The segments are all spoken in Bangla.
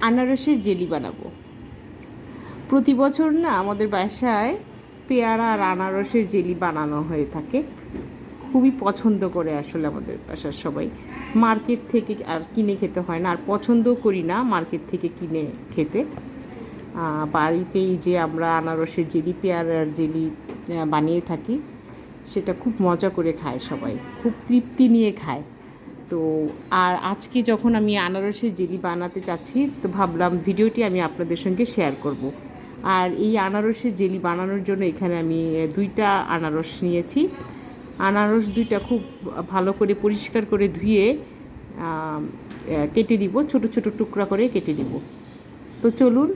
আনারসের জেলি বানাবো। প্রতি বছর না আমাদের বাসায় পেয়ারা আর আনারসের জেলি বানানো হয়ে থাকে। খুবই পছন্দ করে আসলে আমাদের বাসার সবাই। মার্কেট থেকে আর কিনে খেতে হয় না, আর পছন্দও করি না মার্কেট থেকে কিনে খেতে। বাড়িতেই যে আমরা আনারসের জেলি, পেয়ারার জেলি বানিয়ে থাকি, সেটা খুব মজা করে খায় সবাই। খুব তৃপ্তি নিয়ে খায়। তো আর আজকে যখন আমি আনারসের জেলি বানাতে চাচ্ছি তো ভাবলাম ভিডিওটি আমি আপনাদের সঙ্গে শেয়ার করব। আর এই আনারসের জেলি বানানোর জন্য এখানে আমি দুইটা আনারস নিয়েছি। আনারস দুইটা খুব ভালো করে পরিষ্কার করে ধুয়ে কেটে দিব ছোট ছোট টুকরা করে কেটে দিব তো চলুন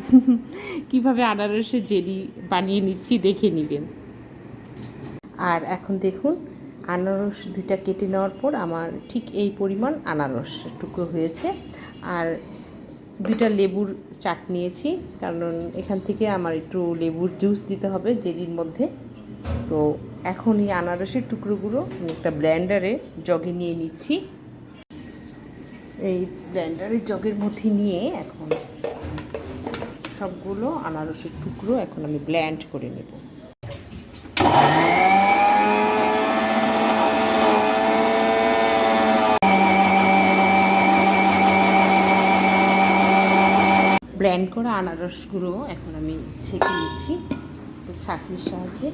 কীভাবে আনারসের জেলি বানিয়ে নিচ্ছি দেখে নেবেন। আর এখন দেখুন আনারস দুইটা কেটে নেওয়ার পর আমার ঠিক এই পরিমাণ আনারস টুকরো হয়েছে। আর দুইটা লেবুর চাট নিয়েছি, কারণ এখান থেকে আমার একটু লেবুর জুস দিতে হবে জেলির মধ্যে। তো এখন এই আনারসের টুকরোগুলো আমি একটা ব্ল্যান্ডারে জগে নিয়ে নিচ্ছি। এই ব্ল্যান্ডারের জগের মধ্যে নিয়ে এখন সবগুলো আনারসের টুকরো এখন আমি ব্ল্যান্ড করে নেব ব্ল্যান্ড করা আনারসগুলো এখন আমি ছেঁকে নিচ্ছি তো সাহায্যে।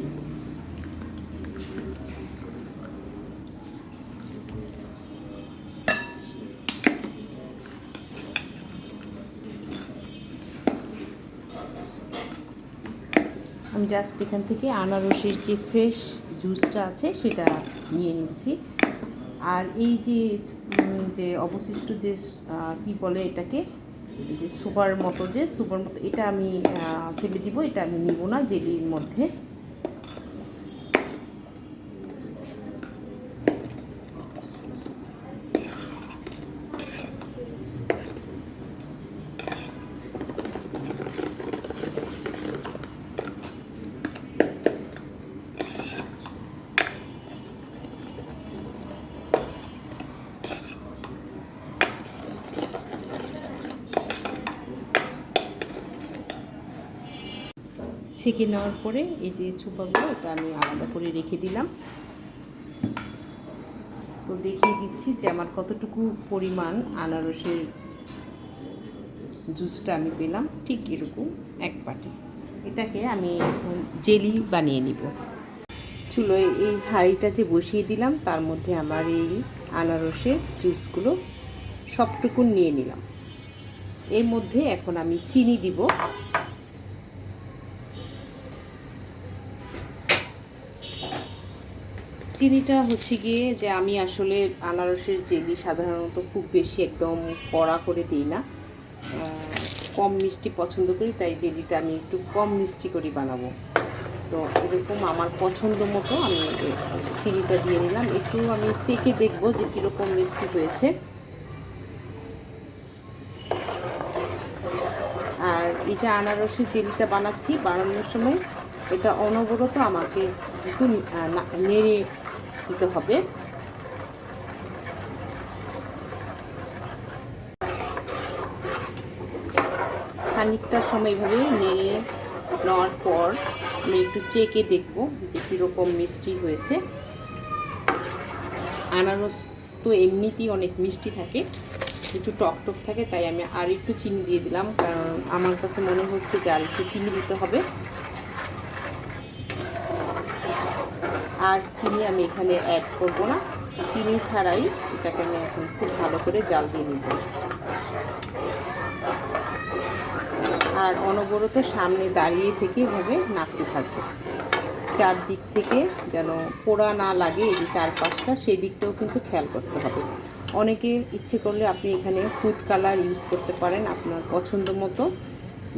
আমি জাস্ট এখান থেকে আনারসের যে ফ্রেশ জুসটা আছে সেটা নিয়ে নিচ্ছি। আর এই যে যে অবশিষ্ট যে কি বলে এটাকে? যে সুপার মতো, যে সুপার মতো, এটা আমি ফেলে দিব, এটা আমি নিব না, জেলির মধ্যে। ছেঁকে নেওয়ার পরে এই যে সুপাগুলো এটা আমি আলাদা করে রেখে দিলাম। তো দেখিয়ে দিচ্ছি যে আমার কতটুকু পরিমাণ আনারসের জুসটা আমি পেলাম। ঠিক এরকম এক পাটি এটাকে আমি এখন জেলি বানিয়ে নিব। চুলোয় এই হাঁড়িটা যে বসিয়ে দিলাম, তার মধ্যে আমার এই আনারসের জুসগুলো সবটুকু নিয়ে নিলাম। এর মধ্যে এখন আমি চিনি দিব। চিনিটা হচ্ছে গিয়ে যে আমি আসলে আনারসের জেলি সাধারণত খুব বেশি একদম কড়া করে দিই না। কম মিষ্টি পছন্দ করি, তাই জেলিটা আমি একটু কম মিষ্টি করে বানাবো। তো এরকম আমার পছন্দ মতো আমি চিনিটা দিয়ে নিলাম। একটু আমি চেকে দেখব যে কীরকম মিষ্টি হয়েছে। আর এই যে আনারসের জেলিটা বানাচ্ছি বানানোর সময়, এটা অনবরত আমাকে একটু নেড়ে দিতে হবে। খানিকটা সময় এভাবে নেড়ে নেওয়ার পর আমি একটু চেকে দেখব যে কীরকম মিষ্টি হয়েছে। আনারস তো এমনিতেই অনেক মিষ্টি থাকে, একটু টক টক থাকে, তাই আমি আর একটু চিনি দিয়ে দিলাম, কারণ আমার কাছে মনে হচ্ছে যে আর একটু চিনি দিতে হবে। আর চিনি আমি এখানে অ্যাড করব না। চিনি ছাড়াই এটাকে আমি এখন খুব ভালো করে জাল দিয়ে নিব। আর অনবরত সামনে দাঁড়িয়ে থেকে এভাবে নাড়তে থাকব। চারদিক থেকে যেন পোড়া না লাগে এই যে চারপাশটা সেই দিকটাও কিন্তু খেয়াল করতে হবে। অনেকে ইচ্ছে করলে আপনি এখানে ফুড কালার ইউজ করতে পারেন, আপনার পছন্দ মতো।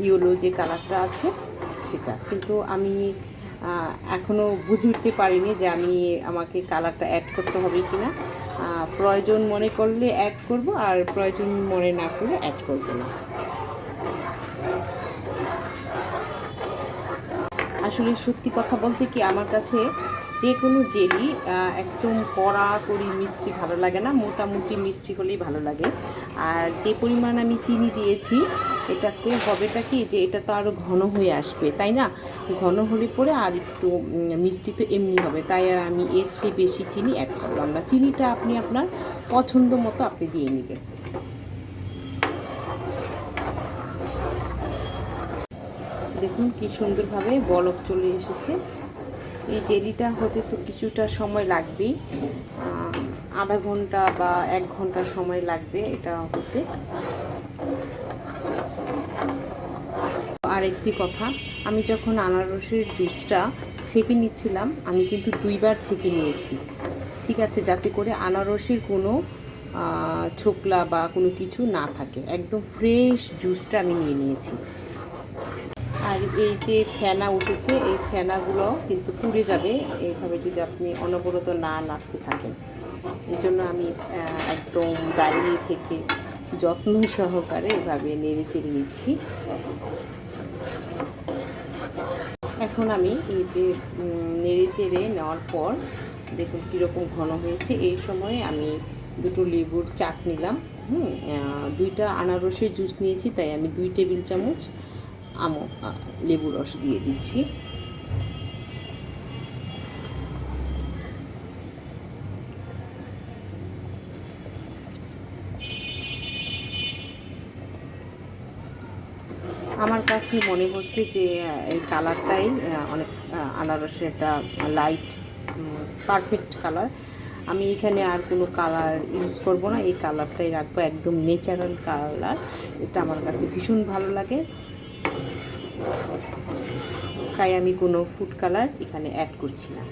ইয়েলো যে কালারটা আছে, সেটা। কিন্তু আমি এখনও বুঝে উঠতে পারিনি যে আমি আমাকে কালারটা অ্যাড করতে হবে কি না প্রয়োজন মনে করলে অ্যাড করব আর প্রয়োজন মনে না করলে অ্যাড করব না। আসলে সত্যি কথা বলতে কি আমার কাছে যে কোনো জেলি একদম কড়া করি মিষ্টি ভালো লাগে না, মোটামুটি মিষ্টি হলেই ভালো লাগে। আর যে পরিমাণ আমি চিনি দিয়েছি এটাতে হবেটা কি যে এটা তো আরও ঘন হয়ে আসবে, তাই না? ঘন হলে পরে আর একটু মিষ্টি তো এমনি হবে, তাই আর আমি এর চেয়ে বেশি চিনি অ্যাড করলাম না চিনিটা আপনি আপনার পছন্দ মতো আপনি দিয়ে নেবেন। দেখুন কি সুন্দরভাবে বলক চলে এসেছে। এই জেলিটা হতে তো কিছুটা সময় লাগবেই আধা ঘণ্টা বা এক ঘণ্টা সময় লাগবে এটা হতে। আরেকটি কথা। আমি যখন আনারসের জুসটা ছেঁকে নিচ্ছিলাম, আমি কিন্তু দুইবার ছেঁকে নিয়েছি। ঠিক আছে, যাতে করে আনারসের কোনো ছোকলা বা কোনো কিছু না থাকে। একদম ফ্রেশ জুসটা আমি নিয়ে নিয়েছি। আর এই যে ফেনা উঠেছে, এই ফেনাগুলো কিন্তু পুড়ে যাবে। এইভাবে যদি আপনি অনবরত না নাড়তে থাকেন। এই জন্য আমি একদম দাঁড়িয়ে থেকে যত্ন সহকারে এভাবে নেড়ে চেড়ে নিচ্ছি। এখন আমি এই যে নেড়ে চেড়ে নেওয়ার পর দেখুন কীরকম ঘন হয়েছে। এই সময় আমি দুটো লেবুর চাট নিলাম, হুম দুইটা আনারসের জুস নিয়েছি, তাই আমি দুই টেবিল চামচ আমো লেবু রস দিয়ে দিচ্ছি আমার কাছে মনে হচ্ছে যে এই কালারটাই অনেক আনারসের একটা লাইট পারফেক্ট কালার আমি এখানে আর কোনো কালার ইউজ করব না, এই কালারটাই রাখব, একদম ন্যাচারাল কালার এটা আমার কাছে ভীষণ ভালো লাগে। তাই আমি কোনো ফুড কালার এখানে অ্যাড করছি না।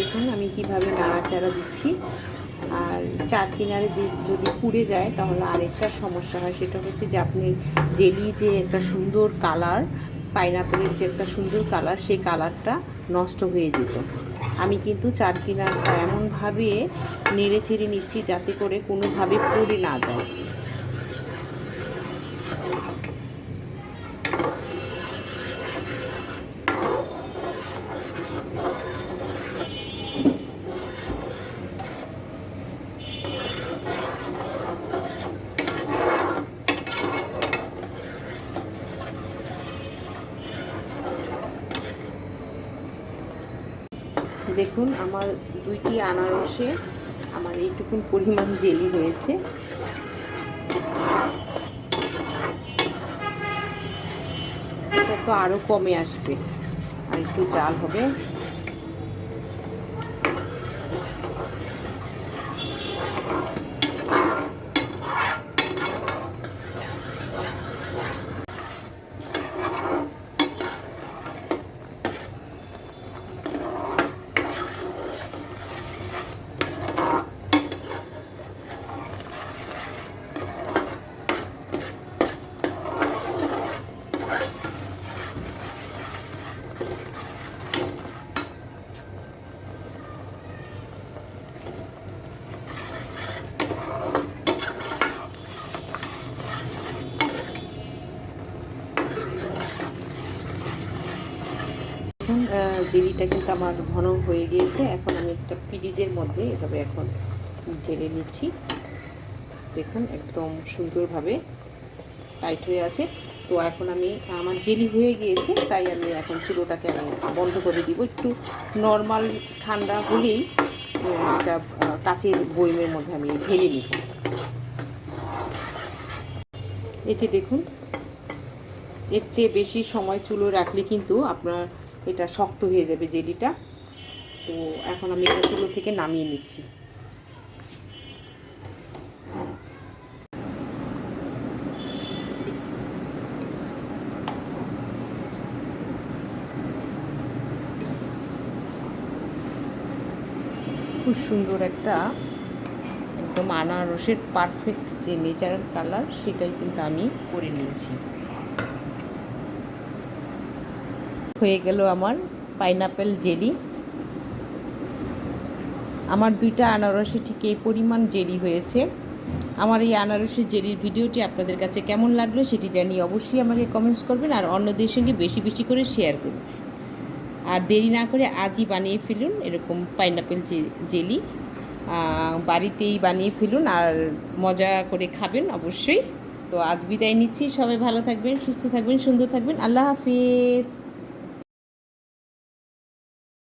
দেখুন আমি কীভাবে নাড়াচাড়া দিচ্ছি। আর চার কিনারে যে যদি পুড়ে যায়, তাহলে আরেকটা সমস্যা হয়, সেটা হচ্ছে যে আপনি জেলি যে একটা সুন্দর কালার, পাইনাপেলের যে একটা সুন্দর কালার, সেই কালারটা নষ্ট হয়ে যেত। আমি কিন্তু চার কিনারটা এমনভাবে নেড়ে চেড়ে নিচ্ছি যাতে করে কোনোভাবে পুড়ে না যায়। দেখুন, আমার দুইটি আনারসে আমার এইটুকুন পরিমাণ জেলি হয়েছে। এটা তো আরও কমে আসবে। আর একটু জাল হবে এখন আহ, জেলিটা কিন্তু আমার ঘন হয়ে গিয়েছে। এখন আমি একটা ফ্রিজের মধ্যে এভাবে এখন ঢেলে নিচ্ছি। দেখুন, একদম সুন্দরভাবে টাইট হয়ে আছে। তো এখন আমি, আমার জেলি হয়ে গিয়েছে, তাই আমি এখন চুলোটাকে আমি বন্ধ করে দিব। একটু নর্মাল ঠান্ডা হলেই একটা কাচের বইমের মধ্যে আমি ঢেলে নিব। যে দেখুন, এর চেয়ে বেশি সময় চুলো রাখলে কিন্তু আপনার এটা শক্ত হয়ে যাবে জেলিটা। তো এখন আমি এটা চুলো থেকে নামিয়ে নিচ্ছি। খুব সুন্দর একটা একদম আনারসের পারফেক্ট যে নেচারাল কালার সেটাই কিন্তু আমি করে নিয়েছি। হয়ে গেল আমার পাইনাপেল জেলি। আমার দুইটা আনারসে ঠিক এই পরিমাণ জেলি হয়েছে। আমার এই আনারসের জেলির ভিডিওটি আপনাদের কাছে কেমন লাগল সেটি জানিয়ে অবশ্যই আমাকে কমেন্টস করবেন আর অন্যদের সঙ্গে বেশি বেশি করে শেয়ার করবেন। আর দেরি না করে আজই বানিয়ে ফেলুন এরকম পাইনাপেল জেলি। বাড়িতেই বানিয়ে ফেলুন আর মজা করে খাবেন অবশ্যই। তো আজ বিদায় নিচ্ছি, সবাই ভালো থাকবেন, সুস্থ থাকবেন, সুন্দর থাকবেন। আল্লাহ হাফিজ।